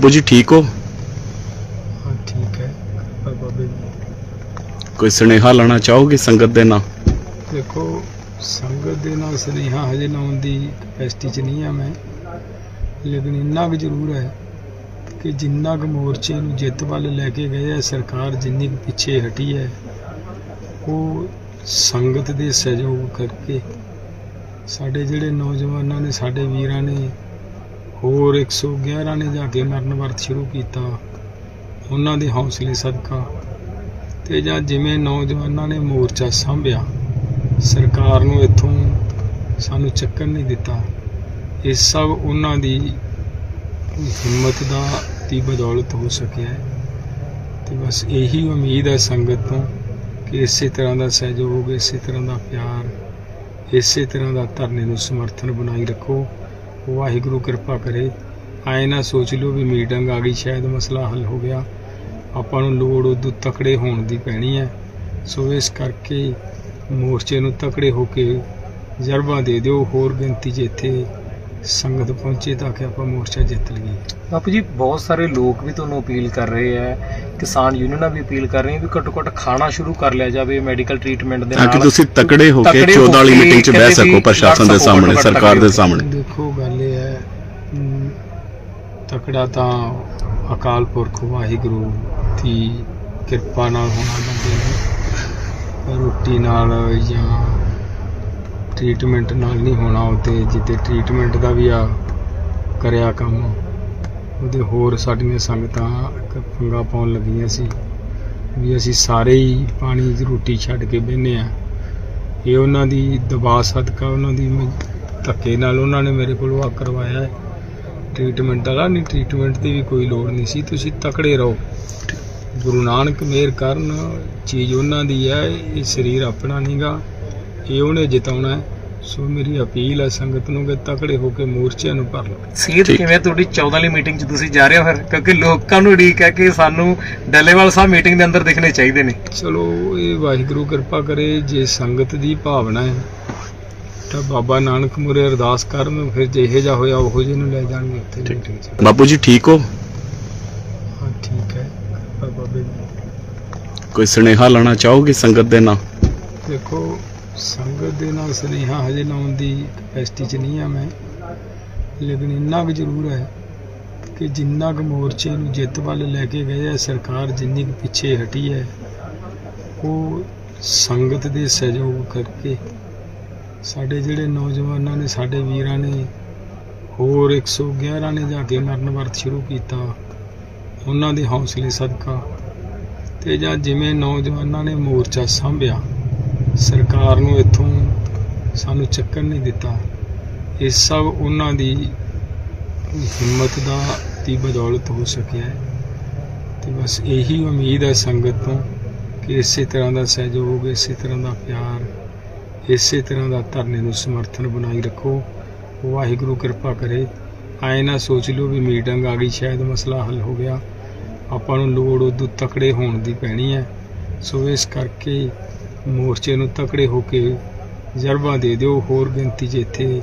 ਬਾਬੂ ਜੀ ਠੀਕ ਹੋ? ਹਾਂ ਠੀਕ ਹੈ। ਬਾਬੇ ਦੀ। ਕੋਈ ਸੁਨੇਹਾ ਲਾਣਾ ਚਾਹੋਗੇ ਸੰਗਤ ਦੇ ਨਾਲ? ਦੇਖੋ ਸੰਗਤ ਦੇ ਨਾਲ ਸੁਨੇਹਾ ਹਜੇ ਲਾਉਣ ਦੀ ਕਪੈਸਿਟੀ 'ਚ ਨਹੀਂ ਆ ਮੈਂ। ਲੇਕਿਨ ਇੰਨਾ ਕੁ ਜ਼ਰੂਰ ਹੈ ਕਿ ਜਿੰਨਾ ਕੁ ਮੋਰਚੇ ਨੂੰ ਜਿੱਤ ਵੱਲ ਲੈ ਕੇ ਗਏ ਆ ਸਰਕਾਰ ਜਿੰਨੀ ਕੁ ਪਿੱਛੇ ਹਟੀ ਹੈ ਉਹ ਸੰਗਤ ਦੇ ਸਹਿਯੋਗ ਕਰਕੇ ਸਾਡੇ ਜਿਹੜੇ ਨੌਜਵਾਨਾਂ ਨੇ ਸਾਡੇ ਵੀਰਾਂ ਨੇ ਹੋਰ 111 ਨੇ ਜਾ ਕੇ ਮਰਨ ਵਰਤ ਸ਼ੁਰੂ ਕੀਤਾ। ਉਹਨਾਂ ਦੇ ਹੌਸਲੇ ਸਦਕਾ ਤੇ ਜਾਂ ਜਿਵੇਂ ਨੌਜਵਾਨਾਂ ਨੇ ਮੋਰਚਾ ਸੰਭਿਆ, ਸਰਕਾਰ ਨੂੰ ਇੱਥੋਂ ਸਾਨੂੰ ਚੱਕਣ ਨਹੀਂ ਦਿੱਤਾ। ਇਹ ਸਭ ਉਹਨਾਂ ਦੀ ਹਿੰਮਤ ਦਾ ਦੀ ਬਦੌਲਤ ਹੋ ਸਕਿਆ ਹੈ। ਤੇ ਬਸ ਇਹੀ ਉਮੀਦ ਹੈ ਸੰਗਤ ਤੋਂ ਕਿ ਇਸੇ ਤਰ੍ਹਾਂ ਦਾ ਸਹਿਯੋਗ, ਇਸੇ ਤਰ੍ਹਾਂ ਦਾ ਪਿਆਰ, ਇਸੇ ਤਰ੍ਹਾਂ ਦਾ ਧਰਨੇ ਨੂੰ ਸਮਰਥਨ ਬਣਾਈ ਰੱਖੋ। ਵਾਹਿਗੁਰੂ ਕਿਰਪਾ ਕਰੇ। ਆਏ ਨਾ ਸੋਚ ਲਿਓ ਵੀ ਮੀਟਿੰਗ ਆ ਗਈ ਸ਼ਾਇਦ ਮਸਲਾ ਹੱਲ ਹੋ ਗਿਆ। ਆਪਾਂ ਨੂੰ ਲੋੜ ਉਦੋਂ ਤਕੜੇ ਹੋਣ ਦੀ ਪੈਣੀ ਹੈ ਸੋ ਇਸ ਕਰਕੇ ਮੋਰਚੇ ਨੂੰ ਤਕੜੇ ਹੋ ਕੇ ਜਰਬਾ ਦੇ ਦਿਓ ਹੋਰ ਗਿਣਤੀ 'ਚ ਇੱਥੇ ਸੰਗਤ ਪਹੁੰਚੇ ਤਾਂ ਕਿ ਆਪਾਂ ਮੋਰਚਾ ਜਿੱਤ ਲਈਏ। ਬਾਪੂ ਜੀ ਬਹੁਤ ਸਾਰੇ ਲੋਕ ਵੀ ਤੁਹਾਨੂੰ ਅਪੀਲ ਕਰ ਰਹੇ ਆ ਕਿਸਾਨ ਯੂਨੀਅਨਾਂ ਵੀ ਅਪੀਲ ਕਰ ਰਹੀਆਂ ਵੀ ਘੱਟੋ ਘੱਟ ਖਾਣਾ ਸ਼ੁਰੂ ਕਰ ਲਿਆ ਜਾਵੇ ਮੈਡੀਕਲ ਟ੍ਰੀਟਮੈਂਟ ਦੇ ਤਾਂ ਕਿ ਨਾਲ। ਤੁਸੀਂ ਤਕੜੇ ਹੋ ਕੇ ਤਕੜੇ ਹੋ 14 ਵਾਲੀ ਮੀਟਿੰਗ 'ਚ ਬਹਿ ਕਹਿੰਦੇ ਸਕੋ ਪ੍ਰਸ਼ਾਸਨ ਦੇ ਸਾਹਮਣੇ ਸਰਕਾਰ ਦੇ ਸਾਹਮਣੇ। ਦੇਖੋ ਜਿਹੜਾ ਤਾਂ ਅਕਾਲ ਪੁਰਖ ਵਾਹਿਗੁਰੂ ਦੀ ਕਿਰਪਾ ਨਾਲ ਹੋਣਾ ਬੰਦੇ ਨੂੰ, ਰੋਟੀ ਨਾਲ ਜਾਂ ਟ੍ਰੀਟਮੈਂਟ ਨਾਲ ਨਹੀਂ ਹੋਣਾ ਉਤੇ ਜਿੱਤੇ ਟ੍ਰੀਟਮੈਂਟ ਦਾ ਵੀ ਆ ਕਰਿਆ ਕੰਮ, ਉਹਦੇ ਹੋਰ ਸਾਡੀਆਂ ਸੰਗਤਾਂ ਇੱਕ ਪੰਗਾ ਪਾਉਣ ਲੱਗੀਆਂ ਸੀ ਵੀ ਅਸੀਂ ਸਾਰੇ ਹੀ ਪਾਣੀ ਦੀ ਰੋਟੀ ਛੱਡ ਕੇ ਬਹਿੰਦੇ ਆ ਇਹ ਉਹਨਾਂ ਦੀ ਦਬਾਅ ਸਦਕਾ, ਉਹਨਾਂ ਦੀ ਧੱਕੇ ਨਾਲ ਉਹਨਾਂ ਨੇ ਮੇਰੇ ਕੋਲ ਆ ਕਰਵਾਇਆ ਹੈ। ਟ੍ਰੀਟਮੈਂਟ ਵਾਲਾ ਨਹੀਂ ਟ੍ਰੀਟਮੈਂਟ ਦੀ ਵੀ ਕੋਈ ਲੋੜ ਨਹੀਂ ਸੀ ਤੁਸੀਂ ਤਕੜੇ ਰਹੋ। ਗੁਰੂ ਨਾਨਕ ਮਿਹਰ ਕਰਨ ਚੀਜ਼ ਉਹਨਾਂ ਦੀ ਹੈ ਇਹ ਸਰੀਰ ਆਪਣਾ ਨਹੀਂਗਾ ਇਹ ਉਹਨੇ ਜਿਤਾਉਣਾ ਹੈ। ਸੋ ਮੇਰੀ ਅਪੀਲ ਹੈ ਸੰਗਤ ਨੂੰ ਕਿ ਤਕੜੇ ਹੋ ਕੇ ਮੋਰਚਿਆਂ ਨੂੰ ਭਰ ਲਓ। ਠੀਕ। ਕਿਵੇਂ ਤੁਹਾਡੀ 14 ਵਾਲੀ ਮੀਟਿੰਗ 'ਚ ਤੁਸੀਂ ਜਾ ਰਹੇ ਹੋ ਫਿਰ? ਕਿਉਂਕਿ ਲੋਕਾਂ ਨੂੰ ਉਡੀਕ ਹੈ ਕਿ ਸਾਨੂੰ ਡੱਲੇਵਾਲ ਸਾਹਿਬ ਮੀਟਿੰਗ ਦੇ ਅੰਦਰ ਦਿਖਣੇ ਚਾਹੀਦੇ ਨੇ। ਚਲੋ ਇਹ ਵਾਹਿਗੁਰੂ ਕਿਰਪਾ ਕਰੇ ਜੇ ਸੰਗਤ ਦੀ ਭਾਵਨਾ ਹੈ ਤਾਂ ਬਾਬਾ ਨਾਨਕ ਮੁਰੇ ਅਰਦਾਸ ਕਰਨ ਫਿਰ ਜਿਹੇ ਜਾ ਹੋਇਆ ਉਹੋ ਜਿਹੇ ਨੂੰ ਲੈ ਜਾਣਗੇ ਉੱਥੇ। ਮੀਟਿੰਗ 'ਚ। ਬਾਪੂ ਜੀ ਠੀਕ ਹੋ? ਹਾਂ ਠੀਕ ਹੈ। ਕਿਰਪਾ ਬਾਬੇ ਦੀ। ਕੋਈ ਸੁਨੇਹਾ ਲਾਣਾ ਚਾਹੋਗੇ ਸੰਗਤ ਦੇ ਨਾਲ? ਦੇਖੋ ਸੰਗਤ ਦੇ ਨਾਲ ਸੁਨੇਹਾ ਹਜੇ ਲਾਉਣ ਦੀ ਕਪੈਸਿਟੀ 'ਚ ਨਹੀਂ ਆ ਮੈਂ। ਲੇਕਿਨ ਇੰਨਾ ਕੁ ਜ਼ਰੂਰ ਹੈ ਕਿ ਜਿੰਨਾ ਕੁ ਮੋਰਚੇ ਨੂੰ ਜਿੱਤ ਵੱਲ ਲੈ ਕੇ ਗਏ ਆ ਸਰਕਾਰ ਜਿੰਨੀ ਕੁ ਪਿੱਛੇ ਹਟੀ ਹੈ ਉਹ ਸੰਗਤ ਦੇ ਸਹਿਯੋਗ ਕਰਕੇ ਸਾਡੇ ਜਿਹੜੇ ਨੌਜਵਾਨਾਂ ਨੇ, ਸਾਡੇ ਵੀਰਾਂ ਨੇ, ਹੋਰ 111 ਨੇ ਜਾ ਕੇ ਮਰਨ ਵਰਤ ਸ਼ੁਰੂ ਕੀਤਾ। ਉਹਨਾਂ ਦੇ ਹੌਸਲੇ ਸਦਕਾ ਤੇ ਜਾਂ ਜਿਵੇਂ ਨੌਜਵਾਨਾਂ ਨੇ ਮੋਰਚਾ ਸੰਭਿਆ, ਸਰਕਾਰ ਨੂੰ ਇੱਥੋਂ ਸਾਨੂੰ ਚੱਕਰ ਨਹੀਂ ਦਿੱਤਾ। ਇਹ ਸਭ ਉਹਨਾਂ ਦੀ ਹਿੰਮਤ ਦਾ, ਦੀ ਬਦੌਲਤ ਹੋ ਸਕਿਆ ਹੈ। ਤੇ ਬਸ ਇਹੀ ਉਮੀਦ ਹੈ ਸੰਗਤ ਤੋਂ ਕਿ ਇਸੇ ਤਰ੍ਹਾਂ ਦਾ ਸਹਿਯੋਗ, ਇਸੇ ਤਰ੍ਹਾਂ ਦਾ ਪਿਆਰ ਇਸੇ ਤਰ੍ਹਾਂ ਦਾ ਧਰਨੇ ਨੂੰ ਸਮਰਥਨ ਬਣਾਈ ਰੱਖੋ। ਵਾਹਿਗੁਰੂ ਕਿਰਪਾ ਕਰੇ। ਆਏ ਨਾ ਸੋਚ ਲਿਓ ਵੀ ਮੀਟਿੰਗ ਆ ਗਈ ਸ਼ਾਇਦ ਮਸਲਾ ਹੱਲ ਹੋ ਗਿਆ। ਆਪਾਂ ਨੂੰ ਲੋੜ ਉਦੋਂ ਤਕੜੇ ਹੋਣ ਦੀ ਪੈਣੀ ਹੈ। ਸੋ ਇਸ ਕਰਕੇ ਮੋਰਚੇ ਨੂੰ ਤਕੜੇ ਹੋ ਕੇ ਜਰਬਾ ਦੇ ਦਿਓ। ਹੋਰ ਗਿਣਤੀ 'ਚ ਇੱਥੇ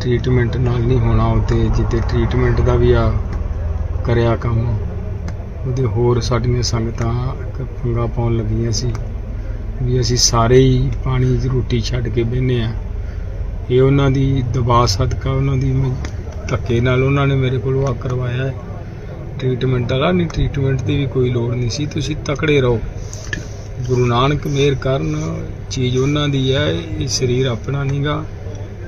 ਟ੍ਰੀਟਮੈਂਟ ਨਾਲ ਨਹੀਂ ਹੋਣਾ ਉਤੇ ਜਿੱਤੇ ਟ੍ਰੀਟਮੈਂਟ ਦਾ ਵੀ ਆ ਕਰਿਆ ਕੰਮ। ਉਹਦੇ ਹੋਰ ਸਾਡੀਆਂ ਸੰਗਤਾਂ ਇੱਕ ਪੰਗਾ ਪਾਉਣ ਲੱਗੀਆਂ ਸੀ ਵੀ ਅਸੀਂ ਸਾਰੇ ਹੀ ਪਾਣੀ ਦੀ ਰੋਟੀ ਛੱਡ ਕੇ ਬਹਿੰਦੇ ਆ ਇਹ ਉਹਨਾਂ ਦੀ ਦਬਾਅ ਸਦਕਾ, ਉਹਨਾਂ ਦੀ ਧੱਕੇ ਨਾਲ ਉਹਨਾਂ ਨੇ ਮੇਰੇ ਕੋਲੋਂ ਆ ਕਰਵਾਇਆ ਹੈ। ਟ੍ਰੀਟਮੈਂਟ ਵਾਲਾ, ਨਹੀਂ ਟ੍ਰੀਟਮੈਂਟ ਦੀ ਵੀ ਕੋਈ ਲੋੜ ਨਹੀਂ ਸੀ। ਤੁਸੀਂ ਤਕੜੇ ਰਹੋ। ਗੁਰੂ ਨਾਨਕ ਮੇਰ ਕਰਨ, ਚੀਜ਼ ਉਹਨਾਂ ਦੀ ਹੈ, ਇਹ ਸਰੀਰ ਆਪਣਾ ਨਹੀਂਗਾ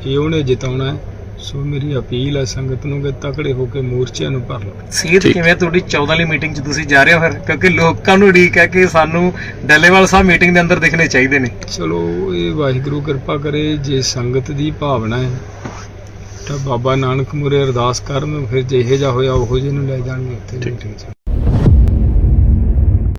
ਇਹ ਉਹਨੇ ਜਿਤਾਉਣਾ ਹੈ। ਸੋ ਮੇਰੀ ਅਪੀਲ ਹੈ ਸੰਗਤ ਨੂੰ ਕਿ ਤਕੜੇ ਹੋ ਕੇ ਮੋਰਚਿਆਂ ਨੂੰ ਭਰ ਲਓ। ਠੀਕ। ਕਿਵੇਂ ਤੁਹਾਡੀ 14 ਵਾਲੀ ਮੀਟਿੰਗ 'ਚ ਤੁਸੀਂ ਜਾ ਰਹੇ ਹੋ ਫਿਰ? ਕਿਉਂਕਿ ਲੋਕਾਂ ਨੂੰ ਉਡੀਕ ਹੈ ਕਿ ਸਾਨੂੰ ਡੱਲੇਵਾਲ ਸਾਹਿਬ ਮੀਟਿੰਗ ਦੇ ਅੰਦਰ ਦਿਖਣੇ ਚਾਹੀਦੇ ਨੇ। ਚਲੋ ਇਹ ਵਾਹਿਗੁਰੂ ਕਿਰਪਾ ਕਰੇ ਜੇ ਸੰਗਤ ਦੀ ਭਾਵਨਾ ਹੈ ਤਾਂ ਬਾਬਾ ਨਾਨਕ ਮੁਰੇ ਅਰਦਾਸ ਕਰਨ ਫਿਰ ਜਿਹੇ ਜਾ ਹੋਇਆ ਉਹੋ ਜਿਹੇ ਨੂੰ ਲੈ ਜਾਣਗੇ ਉੱਥੇ। ਮੀਟਿੰਗ 'ਚ।